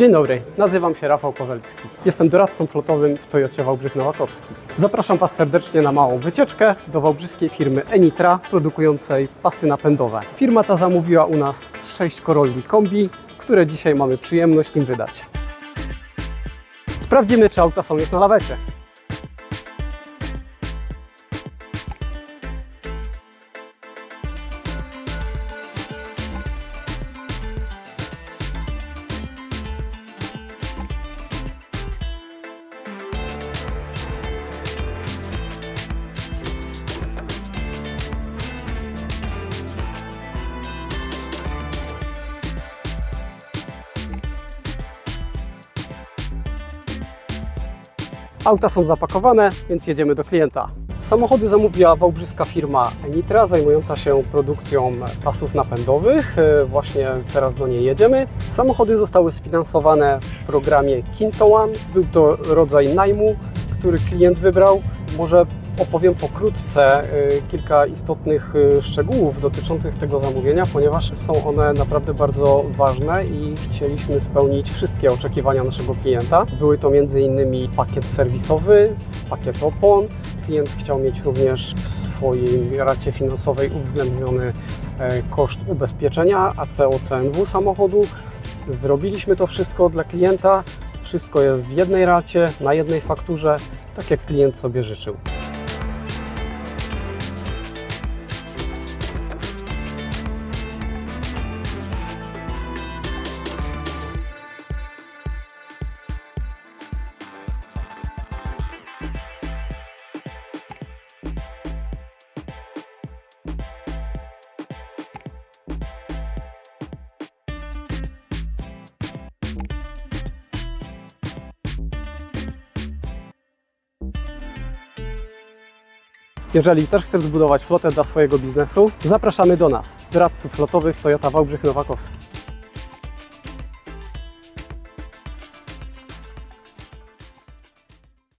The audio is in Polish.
Dzień dobry, nazywam się Rafał Kowalski. Jestem doradcą flotowym w Toyocie Wałbrzych Nowakowski. Zapraszam Was serdecznie na małą wycieczkę do wałbrzyskiej firmy Enitra, produkującej pasy napędowe. Firma ta zamówiła u nas 6 Corolli Kombi, które dzisiaj mamy przyjemność im wydać. Sprawdzimy, czy auta są już na lawecie. Auta są zapakowane, więc jedziemy do klienta. Samochody zamówiła wałbrzyska firma Enitra, zajmująca się produkcją pasów napędowych. E, Właśnie teraz do niej jedziemy. Samochody zostały sfinansowane w programie Kinto One. Był to rodzaj najmu, który klient wybrał. Może opowiem pokrótce y, kilka istotnych y, szczegółów dotyczących tego zamówienia, ponieważ są one naprawdę bardzo ważne i chcieliśmy spełnić wszystkie oczekiwania naszego klienta. Były to m.in. pakiet serwisowy, pakiet opon. Klient chciał mieć również w swojej racie finansowej uwzględniony e, koszt ubezpieczenia ACO-CNW samochodu. Zrobiliśmy to wszystko dla klienta. Wszystko jest w jednej racie, na jednej fakturze, tak jak klient sobie życzył. Jeżeli też chcesz zbudować flotę dla swojego biznesu, zapraszamy do nas, doradców flotowych Toyota Wałbrzych Nowakowski.